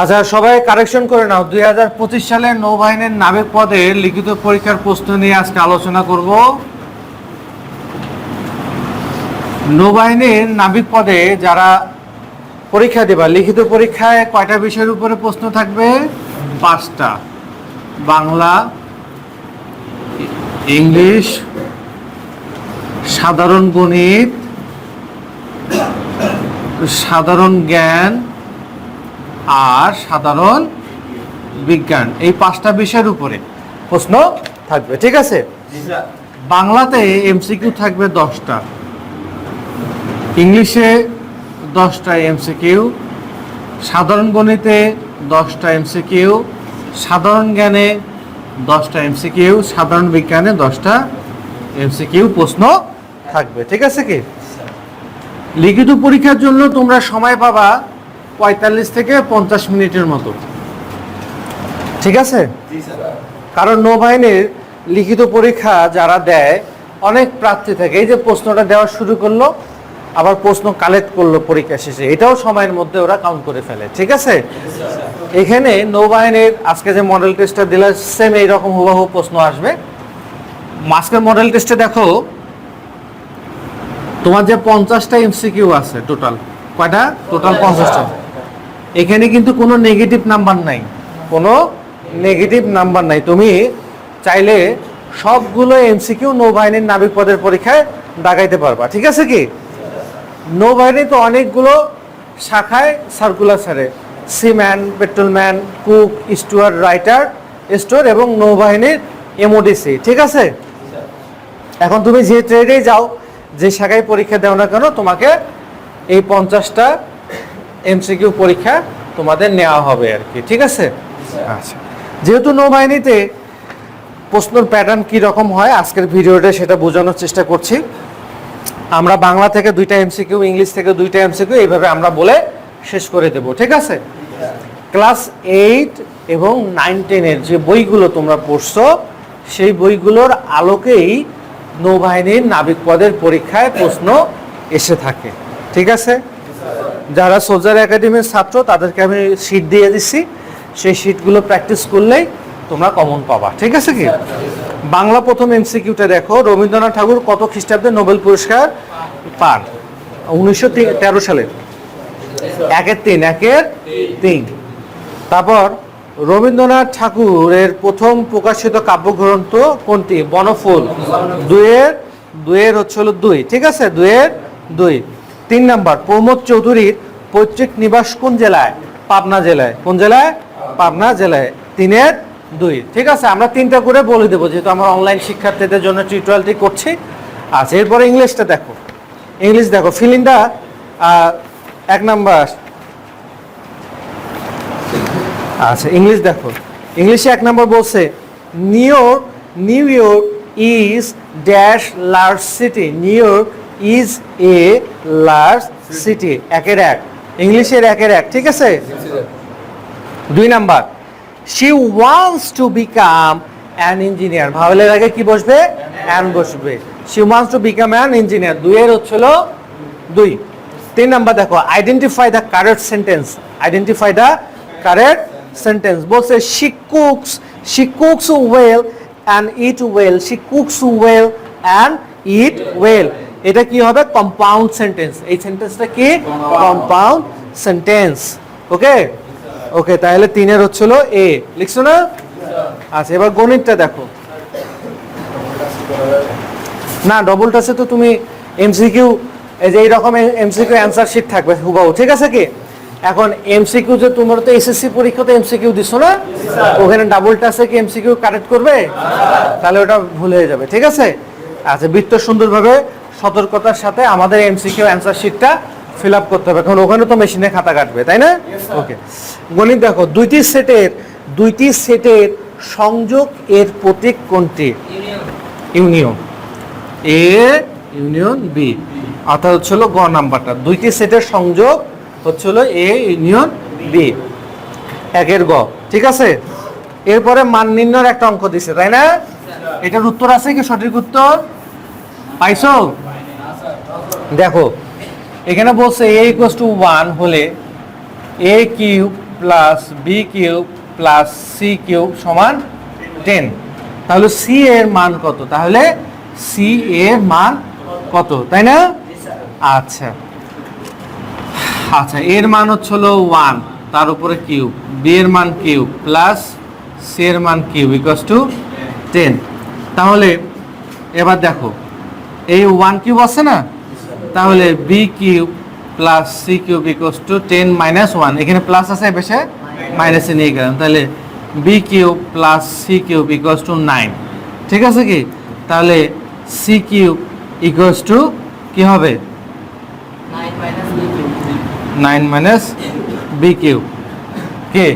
আচ্ছা সবাই কারেকশন করে নাও। দুই হাজার পঁচিশ সালে নৌবাহিনীর নাবিক পদে লিখিত পরীক্ষার প্রশ্ন নিয়ে আজকে আলোচনা করব। নৌবাহিনীর নাবিক পদে যারা পরীক্ষা দেবা, লিখিত পরীক্ষায় কয়টা বিষয়ের উপরে প্রশ্ন থাকবে? পাঁচটা। বাংলা, ইংলিশ, সাধারণ গণিত, সাধারণ জ্ঞান আর সাধারণ বিজ্ঞান। এই পাঁচটা বিষয়ের উপরে প্রশ্ন থাকবে ঠিক আছে? বাংলাতে এমসিকিউ থাকবে দশটা। ইংলিশে দশটা এমসিকিউ সাধারণ গণিতে দশটা এমসিকিউ সাধারণ জ্ঞানে দশটা এমসিকিউ সাধারণ বিজ্ঞানে দশটা এমসিকিউ প্রশ্ন থাকবে ঠিক আছে কি? লিখিত পরীক্ষার জন্য তোমরা সময় পাবা পঁয়তাল্লিশ থেকে পঞ্চাশ মিনিটের মতো। ঠিক আছে? কারণ নৌবাহিনীর লিখিত পরীক্ষা যারা দেয় অনেক প্রার্থী থাকে। এই যে প্রশ্নটা দেওয়া শুরু করল আবার প্রশ্ন কালেক্ট করল পরীক্ষা শেষে। এটাও সময়ের মধ্যে ওরা কাউন্ট করে ফেলে। ঠিক আছে? এখানে নৌবাহিনীর আজকে যে মডেল টেস্টটা দিলে সেম এইরকম হুবাহু প্রশ্ন আসবে। আজকের মডেল টেস্টে দেখো তোমার যে পঞ্চাশটা এমসিকিউ আছে টোটাল কয়টা? টোটাল পঞ্চাশটা। এখানে কিন্তু কোনো নেগেটিভ নাম্বার নাই। কোনো নেগেটিভ নাম্বার নাই। তুমি চাইলে সবগুলো এমসিকিউ নৌবাহিনীর নাবিক পদের পরীক্ষায় দাগাইতে পারবা। ঠিক আছে কি? নৌবাহিনী তো অনেকগুলো শাখায় সার্কুলার ছাড়ে। Seaman petrolman cook steward writer store এবং নৌবাহিনীর এমওডিসি ঠিক আছে? এখন তুমি যে ট্রেডেই যাও, যে শাখায় পরীক্ষা দাও না কেন, তোমাকে এই পঞ্চাশটা এমসিকিউ পরীক্ষা তোমাদের নেওয়া হবে আর কি, ঠিক আছে? আচ্ছা যেহেতু নৌবাহিনীতে প্রশ্নর প্যাটার্ন কি রকম হয়, আজকের ভিডিওটা সেটা বোঝানোর চেষ্টা করছি। আমরা বাংলা থেকে দুইটা এমসিকিউ ইংলিশ থেকে দুইটা এমসিকিউ এইভাবে আমরা বলে শেষ করে দেব, ঠিক আছে? ক্লাস এইট এবং নাইন টেনের যে বইগুলো তোমরা পড়ছো, সেই বইগুলোর আলোকেই নৌবাহিনীর নাবিক পদের পরীক্ষায় প্রশ্ন এসে থাকে, ঠিক আছে? যারা সোলজার একাডেমির ছাত্র, তাদেরকে আমি শীট দিয়ে দিচ্ছি সেই শীটগুলো প্র্যাকটিস করলেই তোমরা কমন পাবা। ঠিক আছে কি? বাংলা প্রথম এমসিকিউটা দেখো। রবীন্দ্রনাথ ঠাকুর কত খ্রিস্টাব্দে নোবেল পুরস্কার পান? উনিশশো তেরো সালে। একের তিন একের তিন। তারপর রবীন্দ্রনাথ ঠাকুরের প্রথম প্রকাশিত কাব্যগ্রন্থ কোনটি? বনফুল। দুয়ের দুয়ের হচ্ছে হলো দুই। ঠিক আছে? দুয়ের দুই। তিন নাম্বার, প্রমোদ চৌধুরীর পৈতৃক নিবাস কোন জেলায়? পাবনা জেলায়। কোন জেলায়? পাবনা জেলায়। তিনের দুই। ঠিক আছে, আমরা তিনটা করে বলে দেবো, যেহেতু আমরা অনলাইন শিক্ষার্থীদের জন্য টিউটোরিয়ালটি করছি। আচ্ছা এরপরে ইংলিশটা দেখো। ইংলিশ দেখো ফিলিংটা এক নাম্বার। আচ্ছা ইংলিশ দেখো। ইংলিশে এক নম্বর বলছে New York New York is dash large city New York is a large city একের এক। ইংলিশের একের এক, ঠিক আছে? দুই number. She wants to become an engineer ভাওয়েলের আগে কি বসবে? অ্যান বসবে। She wants to become an engineer দুইয়ের হচ্ছিল দুই। তিন নাম্বার দেখো identify the correct sentence identify the correct sentence বলছে she cooks she cooks well and eat well she cooks well and eat well এটা কি হবে? কম্পাউন্ড সেন্টেন্স এই সেন্টেন্সটা কি? কম্পাউন্ড সেন্টেন্স ওকে ওকে তাহলে তিনের হচ্ছিল এ লিখছো না? আচ্ছা এবার গণিতটা দেখো। না ডবল টাচে তো তুমি এমসিকিউ এই যে এইরকম এমসিকিউ অ্যান্সার শিট থাকবে হুবাহু ঠিক আছে কি? এখন এমসিকিউ যে তোমরা তো এসএসসি পরীক্ষাতে এমসিকিউ দিছো না? ওখানে ডাবল টাচে কি এমসিকিউ কারেক্ট করবে? তাহলে ওটা ভুল হয়ে যাবে ঠিক আছে? আচ্ছা বৃত্ত সুন্দরভাবে সতর্কতার সাথে আমাদের এমসিকিউ অ্যান্সার শিটটা ফিল আপ করতে হবে। কারণ ওখানে তো মেশিনে খাতা কাটবে তাই না? ওকে গণিত দেখো দুইটি সেটের দুইটি সেটের সংযোগ এর প্রতীক কোনটি? ইউনিয়ন এ ইউনিয়ন বি অর্থাৎ হচ্ছিল গ নাম্বারটা। দুইটি সেটের সংযোগ হচ্ছিল এ ইউনিয়ন বি একের গ ঠিক আছে? এরপরে মান নির্ণয়ের একটা অঙ্ক দিছে তাই না? এটার উত্তর আছে কি সঠিক উত্তর? পাইছো? দেখো, এখানে বলছে এ ইকুয়াস টু ওয়ান হলে A cube plus B cube plus C cube সমান টেন তাহলে সি এর মান কত? তাহলে সি এর মান কত? তাই না? আচ্ছা। আচ্ছা এর মান হচ্ছে হলো ওয়ান তার উপরে কিউব বি এর মান কিউব প্লাস সি এর মান কিউব ইকুয়াস টু টেন তাহলে, এবার দেখো, এই ওয়ান কিউব আছে না? তাহলে B cube plus C cube equals to ten minus one এখানে প্লাস আছে বেশে মাইনাসে নিয়ে গেলাম। তাহলে B cube plus C cube equals to nine ঠিক আছে কি? তাহলে সি কিউব ইকুয়াস টু কি হবে? নাইন মাইনাস বি কিউব কে?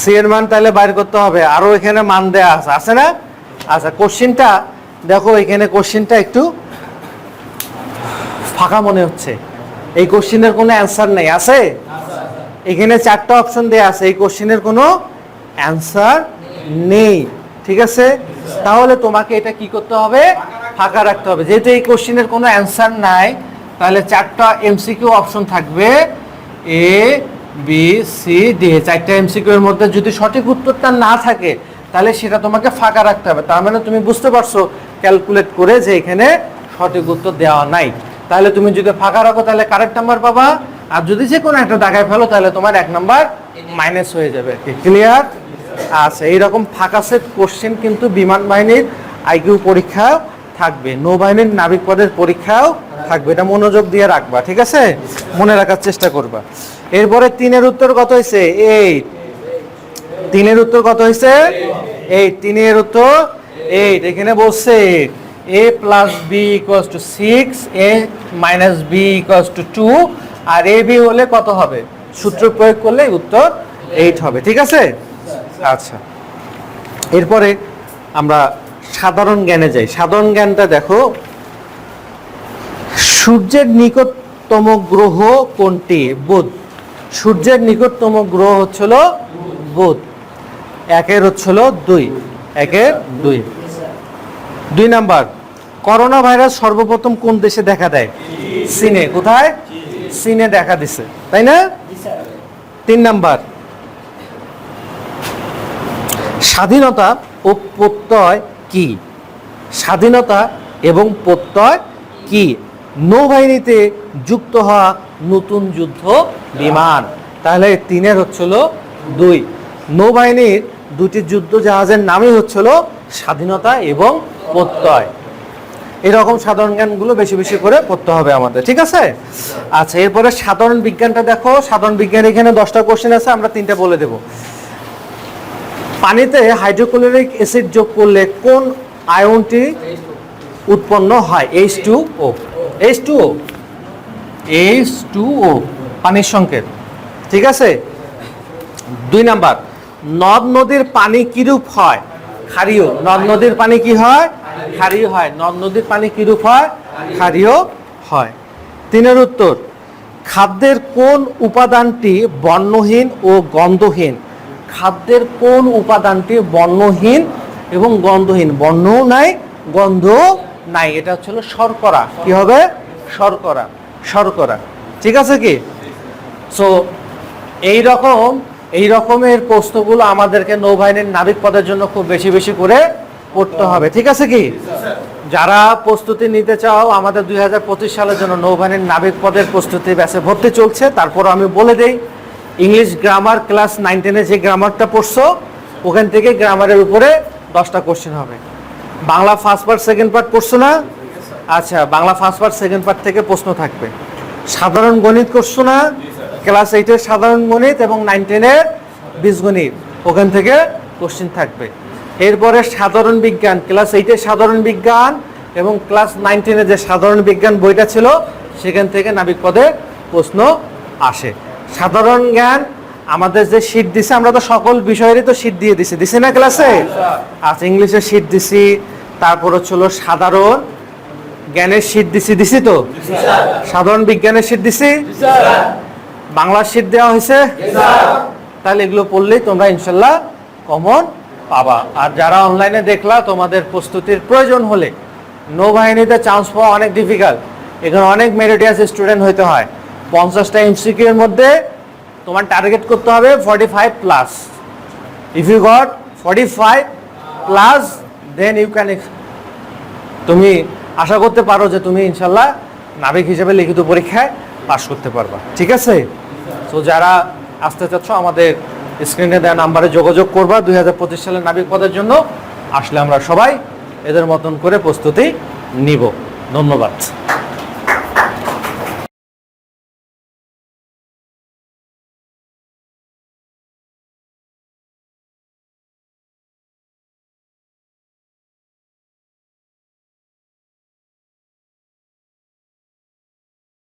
সি এর মান তাহলে বাইর করতে হবে। আরও এখানে মান দেয়া আছে। আছে না? আচ্ছা কোশ্চিনটা দেখো এখানে কোশ্চিনটা একটু ফাঁকা মনে হচ্ছে। এই কোশ্চিনের কোনো অ্যান্সার নেই, আছে? এখানে চারটা অপশন দেয়া আছে, এই কোশ্চিনের কোনো অ্যান্সার নেই, ঠিক আছে? তাহলে তোমাকে এটা কি করতে হবে? ফাঁকা রাখতে হবে। যেহেতু এই কোশ্চিনের কোনো অ্যান্সার নাই, তাহলে চারটা এমসিকিউ অপশন থাকবে। এ বি সি ডি চারটা এমসিকিউ এর মধ্যে যদি সঠিক উত্তরটা না থাকে, তাহলে সেটা তোমাকে ফাঁকা রাখতে হবে। তার মানে তুমি বুঝতে পারছ ক্যালকুলেট করে যে এখানে সঠিক উত্তর দেওয়া নাই। তাহলে তুমি যদি ফাঁকা রাখো, তাহলে কারেক্ট নাম্বার পাবা। আর যদি যে কোনো একটা দাগায় ফেলো, তাহলে তোমার এক নাম্বার মাইনাস হয়ে যাবে। ক্লিয়ার আচ্ছা এইরকম ফাঁকা সেট কোশ্চেন কিন্তু বিমান বাহিনীর আইকিউ পরীক্ষা থাকবে। নৌবাহিনীর নাবিক পদের পরীক্ষাও থাকবে। এটা মনোযোগ দিয়ে রাখবা, ঠিক আছে? মনে রাখার চেষ্টা করবা। এরপরে তিনের উত্তর কত হয়েছে? এইট তিনের উত্তর কত হয়েছে? এইট তিনের উত্তর এইট এখানে বলছে A plus B equals to six A minus B equals to two R A B হলে কত হবে? সূত্র প্রয়োগ করলে উত্তর এইট হবে, ঠিক আছে? আচ্ছা। এরপরে আমরা সাধারণ জ্ঞানে যাই। সাধারণ জ্ঞানটা দেখো, সূর্যের নিকটতম গ্রহ কোনটি? বুধ। সূর্যের নিকটতম গ্রহ হচ্ছিল বুধ। একের হচ্ছিল দুই। একের দুই। দুই নাম্বার। করোনা ভাইরাস সর্বপ্রথম কোন দেশে দেখা দেয়? চীনে। কোথায়? চীনে দেখা দিছে। তাই না? তিন নাম্বার। স্বাধীনতা ও প্রত্যয় কি? স্বাধীনতা এবং প্রত্যয় কি? নৌবাহিনীতে যুক্ত হওয়া নতুন যুদ্ধ বিমান। তাহলে তিনের হচ্ছিল দুই। নৌবাহিনীর দুটি যুদ্ধ জাহাজের নামই হচ্ছিল স্বাধীনতা এবং প্রত্যয়। এরকম সাধারণ জ্ঞানগুলো বেশি বেশি করে পড়তে হবে আমাদের, ঠিক আছে? আচ্ছা এরপরে সাধারণ বিজ্ঞানটা দেখো, সাধারণ বিজ্ঞান এখানে দশটা কোশ্চেন আছে, আমরা তিনটা বলে দেব। পানিতে হাইড্রোক্লোরিক অ্যাসিড যোগ করলে কোন আয়নটি উৎপন্ন হয়? H two O H two O H two O পানির সংকেত, ঠিক আছে? দুই নাম্বার, নদ নদীর পানি কিরূপ হয়? ক্ষারীয়, নদ নদীর পানি কি হয়? ক্ষারীয় হয়। নদ নদীর পানি কিরূপ হয়? ক্ষারীয় হয়। তিনের উত্তর, খাদ্যের কোন উপাদানটি বর্ণহীন ও গন্ধহীন? খাদ্যের কোন উপাদানটি বর্ণহীন এবং গন্ধহীন? বর্ণও নাই, গন্ধও নাই। এটা হচ্ছে শর্করা। কি হবে? শর্করা। শর্করা। ঠিক আছে কি? সো এই রকম, এই রকমের প্রশ্নগুলো আমাদেরকে নৌবাহিনীর নাবিক পদের জন্য খুব বেশি বেশি করে পড়তে হবে, ঠিক আছে কি? যারা প্রস্তুতি নিতে চাও, আমাদের দুই হাজার পঁচিশ সালের জন্য নৌবাহিনীর নাবিক পদের প্রস্তুতি ব্যাসে ভর্তি চলছে। তারপর আমি বলে দেই ইংলিশ গ্রামার ক্লাস নাইন টেনে যে গ্রামারটা পড়ছো, ওখান থেকে গ্রামারের উপরে দশটা কোশ্চেন হবে। Bangla first part second part পড়ছো না? আচ্ছা Bangla first part second part থেকে প্রশ্ন থাকবে। সাধারণ গণিত করছ না? ক্লাস এইটের সাধারণ গণিত এবং নাইন টেনের বীজগণিত, ওখান থেকে কোশ্চেন থাকবে। এরপরে সাধারণ বিজ্ঞান ক্লাস এইটে সাধারণ বিজ্ঞান এবং ক্লাস নাইন টেনের যে সাধারণ বিজ্ঞান বইটা ছিল সেখান থেকে নাবিক পদে প্রশ্ন আসে। সাধারণ জ্ঞান আমাদের যে শীট দিছে আমরা তো সকল বিষয়েরই তো শীট দিয়ে দিছি। দিছি না ক্লাসে আচ্ছা ইংলিশের শীট দিছি তারপর হচ্ছিল সাধারণ জ্ঞানের শীট দিছি। দিছি তো? সাধারণ বিজ্ঞানের শীট দিছি? বাংলার শীট দেওয়া হয়েছে? তাহলে এগুলো পড়লেই তোমরা ইনশাল্লাহ কমন পাবা আর যারা অনলাইনে দেখলা, তোমাদের প্রস্তুতির প্রয়োজন হলে নৌবাহিনীতে চান্স পাওয়া অনেক ডিফিকাল্ট এখানে অনেক মেরিটিয়াস স্টুডেন্ট হইতে হয়। পঞ্চাশটা এমসিকিউ এর মধ্যে তোমার টার্গেট করতে হবে forty five plus if you got forty five plus then you can তুমি আশা করতে পারো যে তুমি ইনশাল্লাহ নাবিক হিসেবে লিখিত পরীক্ষায় পাশ করতে পারবা। ঠিক আছে? তো যারা আসতে চাচ্ছ, আমাদের স্ক্রিনে দেওয়া নাম্বারে যোগাযোগ করবা। দুই হাজার পঁচিশ সালের নাবিক পদের জন্য আসলে আমরা সবাই এদের মতন করে প্রস্তুতি নিব। ধন্যবাদ।